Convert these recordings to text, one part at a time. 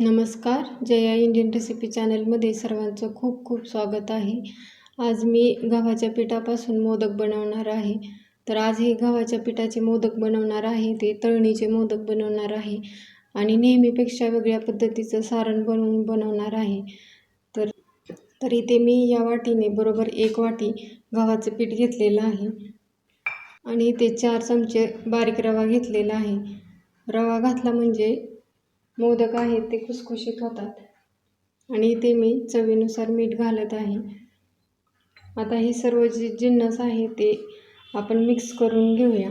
नमस्कार. Jaya Indian recipe चॅनलमध्ये सर्वांचं खूप खूप स्वागत आहे. आज मी गव्हाच्या पिठापासून मोदक बनवणार आहे. तर आज हे गव्हाच्या पिठाचे मोदक बनवणार आहे. ते तळणीचे मोदक बनवणार आहे. आणि नेहमीपेक्षा वेगळ्या पद्धतीचं सारण बनवून बनवणार आहे. तर तर इथे मी या वाटीने बरोबर एक वाटी गव्हाचं पीठ घेतलेलं आहे. आणि इथे चार चमचे बारीक रवा घेतलेला आहे. रवा घातला म्हणजे मोदक आहेत ते खुसखुशीत होतात. आणि इथे मी चवीनुसार मीठ घालत आहे. आता हे सर्व जे जिन्नस आहे ते आपण मिक्स करून घेऊया.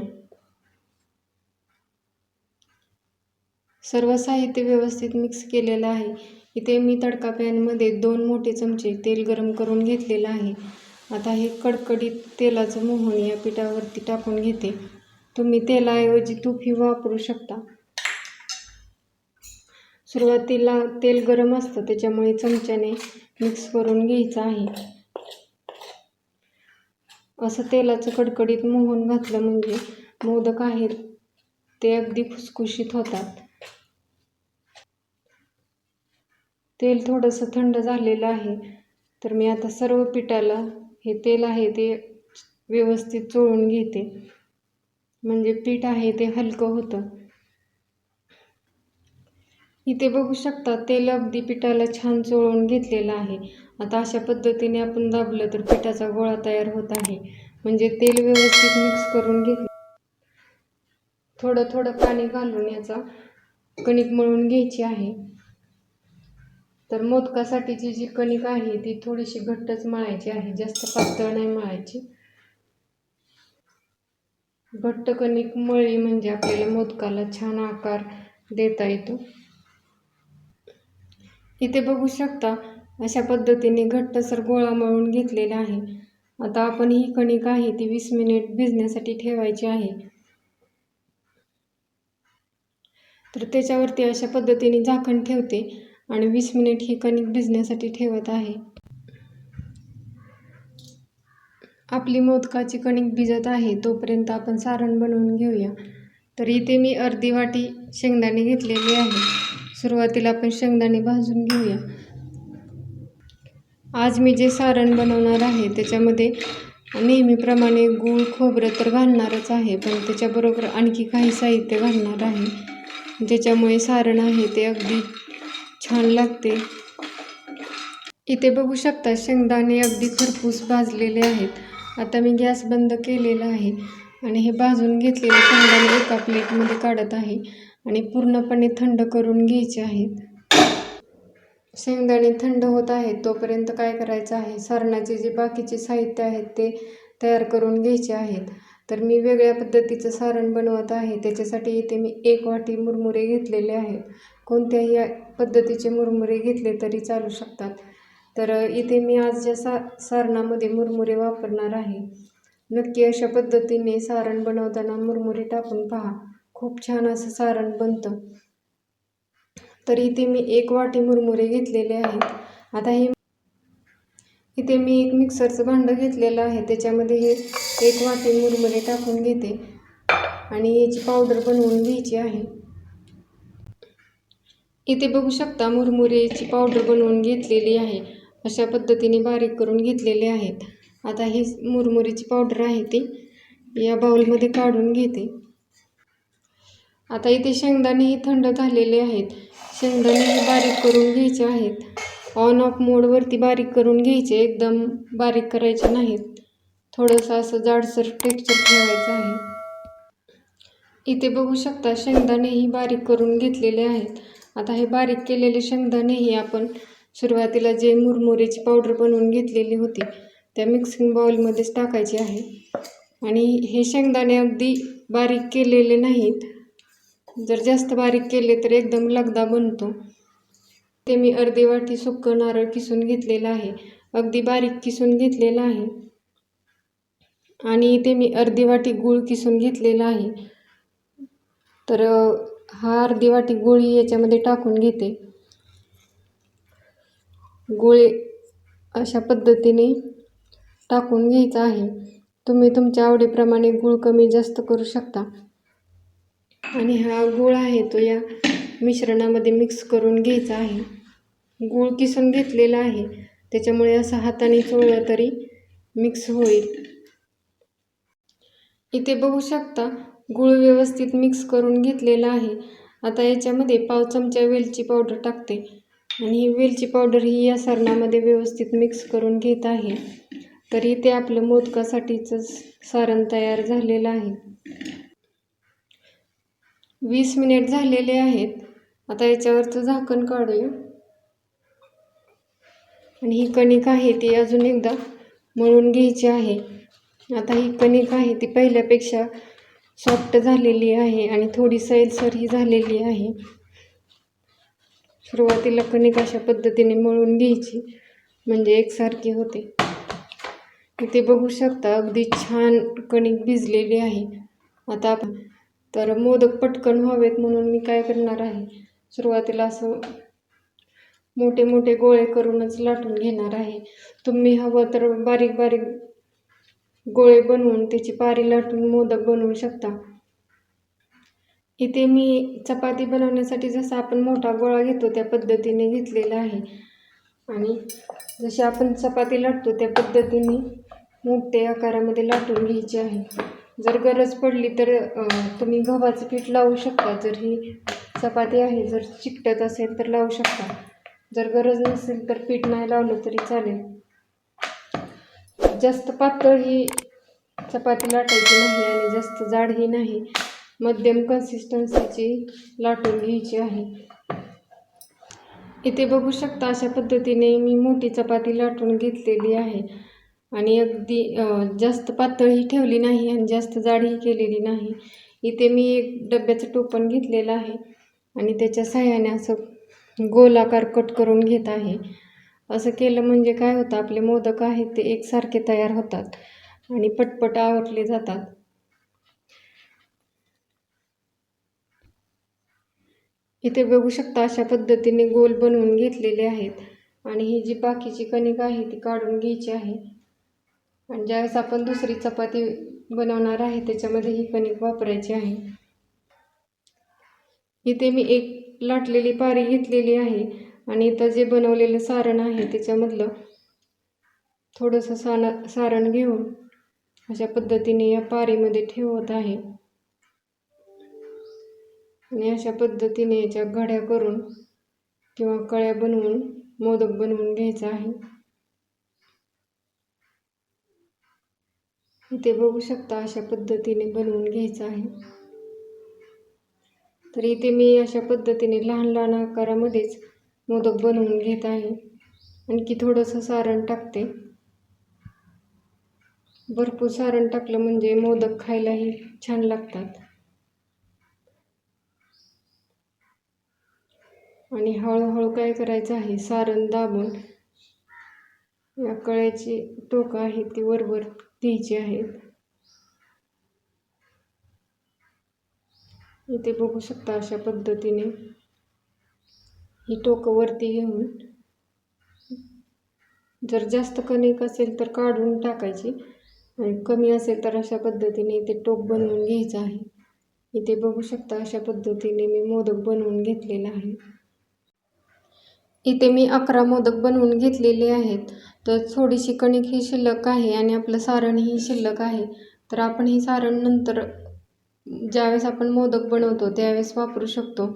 सर्व साहित्य व्यवस्थित मिक्स केलेलं आहे. इथे मी तडका पॅनमध्ये दोन मोठे चमचे तेल गरम करून घेतलेलं आहे. आता हे कडकडीत तेलाचं मोहन या पिठावरती टाकून घेते. तुम्ही तेलाऐवजी तुपही वापरू शकता. सुरुवातीला तेल गरम असतं त्याच्यामुळे चमच्याने मिक्स करून घ्यायचं आहे. असं तेलाचं कडकडीत मोहन घातलं म्हणजे मोदक आहेत ते अगदी खुसखुशीत होतात. तेल थोडंसं थंड झालेलं आहे तर मी आता सर्व पिठाला हे तेल आहे ते व्यवस्थित चोळून घेते. म्हणजे पीठ आहे ते हलकं होतं. इथे बघू शकता तेल अगदी पिठाला छान चोळून घेतलेलं आहे. आता अशा पद्धतीने आपण दाबलं तर पिठाचा गोळा तयार होत आहे. म्हणजे तेल व्यवस्थित मिक्स करून घेतलं. थोडं थोडं पाणी घालून याचा कणिक मळून घ्यायची आहे. तर मोदकासाठीची जी कणिक आहे ती थोडीशी घट्टच मळायची आहे. जास्त पातळ नाही मळायची. घट्ट कणिक मळली म्हणजे आपल्याला मोदकाला छान आकार देता येतो. इथे बघू शकता अशा पद्धतीने घट्टसर गोळा मळून घेतलेला आहे. आता आपण ही कणिक आहे ती वीस मिनिट भिजण्यासाठी ठेवायची आहे. तर त्याच्यावरती अशा पद्धतीने झाकण ठेवते आणि वीस मिनिट ही कणिक भिजण्यासाठी ठेवत आहे. आपली मोदकाची कणिक भिजत आहे तोपर्यंत आपण सारण बनवून घेऊया. तर इथे मी अर्धी वाटी शेंगदाणे घेतलेली आहे सुरुवातीला आपण शेंगदाणे भाजून घेऊया. आज मी जे सारण बनवणार आहे त्याच्यामध्ये नेहमीप्रमाणे गूळ खोबरं तर घालणारच आहे पण त्याच्याबरोबर आणखी काही साहित्य घालणार आहे. ज्याच्यामुळे सारण आहे ते अगदी छान लागते. इथे बघू शकता शेंगदाणे अगदी खरपूस भाजलेले आहेत. आता मी गॅस बंद केलेला आहे आणि हे भाजून घेतलेले शेंगदाणे एका प्लेटमध्ये काढत आहे. आणि पूर्णपणे थंड करून घ्यायचे आहेत. शेंगदाणे थंड होत आहेत तोपर्यंत काय करायचं आहे? सारणाचे जे बाकीचे साहित्य आहेत ते तयार करून घ्यायचे आहेत. तर मी वेगळ्या पद्धतीचं सारण बनवत आहे. त्याच्यासाठी इथे मी एक वाटी मुरमुरे घेतलेले आहेत. कोणत्याही पद्धतीचे मुरमुरे घेतले तरी चालू शकतात. तर इथे मी आज ज्या सा सारणामध्ये मुरमुरे वापरणार आहे नक्की अशा पद्धतीने सारण बनवताना मुरमुरे टाकून पहा. खूप छान असं सारण बनतं. तर इथे मी एक वाटी मुरमुरे घेतलेले आहेत. आता हे इथे मी एक मिक्सरचं भांडं घेतलेलं आहे. त्याच्यामध्ये हे एक वाटी मुरमुरे टाकून घेते आणि याची पावडर बनवून घ्यायची आहे. इथे बघू शकता मुरमुरेची पावडर बनवून घेतलेली आहे. अशा पद्धतीने बारीक करून घेतलेले आहेत. आता ही मुरमुरेची पावडर आहे ती. या बाऊलमध्ये काढून घेते. आता इथे शेंगदाणेही थंड झालेले आहेत. शेंगदाणेही बारीक करून घ्यायचे आहेत. ऑन ऑफ मोडवरती बारीक करून घ्यायचे एकदम बारीक करायचे नाहीत. थोडंसं असं जाडसर टेक्स्चर ठेवायचं आहे. इथे बघू शकता शेंगदाणेही बारीक करून घेतलेले आहेत. आता हे बारीक केलेले शेंगदाणेही आपण सुरुवातीला जे मुरमुरेची पावडर बनवून घेतलेली होती त्या मिक्सिंग बाउलमध्येच टाकायचे आहे. आणि हे शेंगदाणे अगदी बारीक केलेले नाहीत. जर जास्त बारीक केले तर एकदम लगदा बनतो. ते मी अर्धी वाटी सुकं नारळ किसून घेतलेलं आहे. अगदी बारीक किसून घेतलेलं आहे. आणि ते मी अर्धी वाटी गूळ किसून घेतलेला आहे. तर हा अर्धी वाटी गुळी याच्यामध्ये टाकून घेते. गुळ अशा पद्धतीने टाकून घ्यायचा आहे. तुम्ही तुमच्या आवडीप्रमाणे गूळ कमी जास्त करू शकता. आणि हा गूळ आहे तो या मिश्रणामध्ये मिक्स करून घ्यायचा आहे. गूळ किसून घेतलेला आहे. त्याच्यामुळे असं हाताने चोळलं तरी मिक्स होईल. इथे बघू शकता गूळ व्यवस्थित मिक्स करून घेतलेला आहे. आता याच्यामध्ये पाव चमचा वेलची पावडर टाकते. आणि ही वेलची पावडर ही या सारणामध्ये व्यवस्थित मिक्स करून घेत आहे. तर इथे आपलं मोदकासाठीचं सारण तयार झालेलं आहे. वीस मिनिट झालेले आहेत. आता याच्यावरचं झाकण काढूया. आणि ही कणिक आहे ती अजून एकदा मळून घ्यायची आहे. आता ही कणिक आहे ती पहिल्यापेक्षा सॉफ्ट झालेली आहे आणि थोडी सैलसरही झालेली आहे. सुरुवातीला कणिक अशा पद्धतीने मळून घ्यायची म्हणजे एकसारखी होते. इथे बघू शकता अगदी छान कणिक भिजलेली आहे. आता आपण तर मोदक पटकन व्हावेत म्हणून मी काय करणार आहे? सुरुवातीला असं मोठे मोठे गोळे करूनच लाटून घेणार आहे. तुम्ही हवं तर बारीक बारीक गोळे बनवून त्याची पारी लाटून मोदक बनवू शकता. इथे मी चपाती बनवण्यासाठी जसा आपण मोठा गोळा घेतो त्या पद्धतीने घेतलेला आहे. आणि जशी आपण चपाती लाटतो त्या पद्धतीने मोठे आकारामध्ये लाटून घ्यायची आहे. जर गरज पडली तर तुम्ही गव्हाचं पीठ लावू शकता. जर ही चपाती आहे जर चिकटत असेल तर लावू शकता. जर गरज नसेल तर पीठ नाही लावलं तरी चालेल. जास्त पातळ ही चपाती लाटायची नाही आणि जास्त जाडही नाही. मध्यम कन्सिस्टन्सीची लाटून घ्यायची आहे. इथे बघू शकता अशा पद्धतीने मी मोठी चपाती लाटून घेतलेली आहे. आणि अगदी जास्त पातळही ठेवली नाही आणि जास्त जाडही केलेली नाही. इथे मी एक डब्याचं टोपण घेतलेलं आहे आणि त्याच्या सहाय्याने असं गोलाकार कट करून घेत आहे. असं केलं म्हणजे काय होतं आपले मोदक आहेत ते एकसारखे तयार होतात आणि पटपट आवडले जातात. इथे बघू शकता अशा पद्धतीने गोल बनवून घेतलेले आहेत आणि ही जी बाकीची कणिक आहे ती काढून घ्यायची आहे. आणि ज्यावेळेस आपण दुसरी चपाती बनवणार आहे त्याच्यामध्ये ही कणिक वापरायची आहे. इथे मी एक लाटलेली पारी घेतलेली आहे आणि इथं जे बनवलेलं सारण आहे त्याच्यामधलं थोडंसं साना सारण घेऊन अशा पद्धतीने या पारीमध्ये ठेवत आहे. आणि अशा पद्धतीने याच्या घड्या करून किंवा कळ्या बनवून मोदक बनवून घ्यायचा आहे. इथे बघू शकता अशा पद्धतीने बनवून घ्यायचं आहे. तर इथे मी अशा पद्धतीने लहान लहान आकारामध्येच मोदक बनवून घेत आहे. आणखी थोडंसं सारण टाकते. भरपूर सारण टाकलं म्हणजे मोदक खायलाही छान लागतात. आणि हळूहळू काय करायचं आहे सारण दाबून या कळ्याची टोकं आहे ती वरवर द्यायची आहेत. इथे बघू शकता अशा पद्धतीने. ही टोकं वरती घेऊन जर जास्त कणिक असेल तर काढून टाकायची आणि कमी असेल तर अशा पद्धतीने इथे टोक बनवून घ्यायचं आहे. इथे बघू शकता अशा पद्धतीने मी मोदक बनवून घेतलेला आहे. इथे मी अकरा मोदक बनवून घेतलेले आहेत. तर थोडीशी कणिक ही शिल्लक आहे आणि आपलं सारणही शिल्लक आहे. तर आपण ही सारण नंतर ज्यावेळेस आपण मोदक बनवतो त्यावेळेस वापरू शकतो.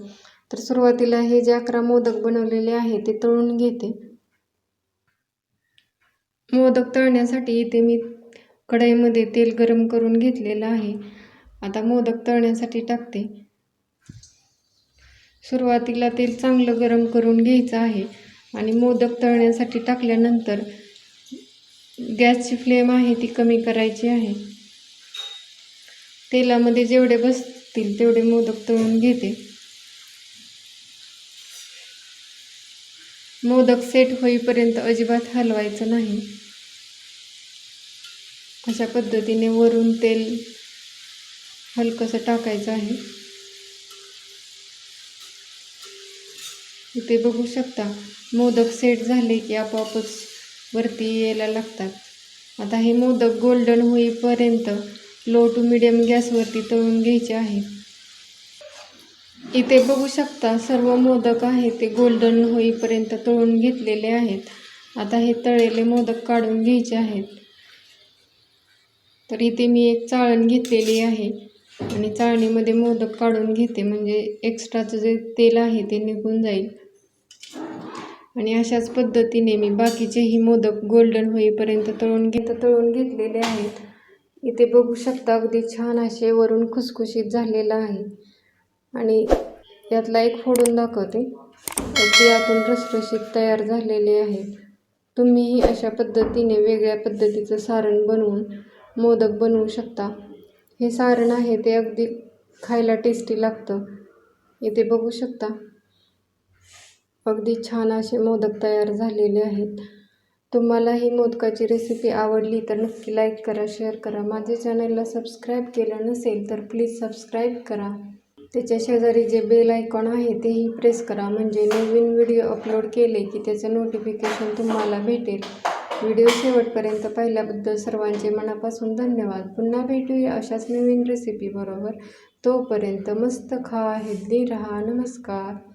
तर सुरुवातीला हे जे अकरा मोदक बनवलेले आहे ते तळून घेते. मोदक तळण्यासाठी इथे मी कढईमध्ये तेल गरम करून घेतलेलं आहे. आता मोदक तळण्यासाठी टाकते. सुरुवातीला तेल चांगलं गरम करून घ्यायचं आहे आणि मोदक तळण्यासाठी टाकल्यानंतर गॅसची फ्लेम आहे ती कमी करायची आहे. तेलामध्ये जेवढे बसतील तेवढे मोदक तळून घेते. मोदक सेट होईपर्यंत अजिबात हलवायचं नाही. अशा पद्धतीने वरून तेल हलकंसं टाकायचं आहे. इथे बघू शकता मोदक सेट झाले की आपोआपच वरती यायला लागतात. आता हे मोदक गोल्डन होईपर्यंत लो टू मिडियम गॅसवरती तळून घ्यायचे आहे. इथे बघू शकता सर्व मोदक आहे ते गोल्डन होईपर्यंत तळून घेतलेले आहेत. आता हे तळलेले मोदक काढून घ्यायचे आहेत. तर इथे मी एक चाळण घेतलेली आहे आणि चाळणीमध्ये मोदक काढून घेते म्हणजे एक्स्ट्राचं जे तेल आहे ते निघून जाईल. आणि अशाच पद्धतीने मी बाकीचेही मोदक गोल्डन होईपर्यंत तळून घेत तळून घेतलेले आहेत. इथे बघू शकता अगदी छान असे वरून खुसखुशीत झालेलं आहे. आणि यातला एक फोडून दाखवते. अगदी यातून रसरशीत तयार झालेले आहे. तुम्हीही अशा पद्धतीने वेगळ्या पद्धतीचं सारण बनवून मोदक बनवू शकता. हे सारण आहे ते अगदी खायला टेस्टी लागतं. इथे बघू शकता. अगदी छान असे मोदक तयार झालेले आहेत. तुम्हाला ही मोदकाची रेसिपी आवडली तर नक्की लाईक करा शेअर करा. माझ्या चॅनलला सबस्क्राईब केलं नसेल तर प्लीज सबस्क्राईब करा. त्याच्या शेजारी जे बेल आयकॉन आहे तेही प्रेस करा. म्हणजे नवीन व्हिडिओ अपलोड केले की त्याचं नोटिफिकेशन तुम्हाला भेटेल. व्हिडिओ शेवटपर्यंत पाहिल्याबद्दल सर्वांचे मनापासून धन्यवाद. पुन्हा भेटूया अशाच नवीन रेसिपी बरोबर. तोपर्यंत मस्त खा हेल्दी रहा. नमस्कार.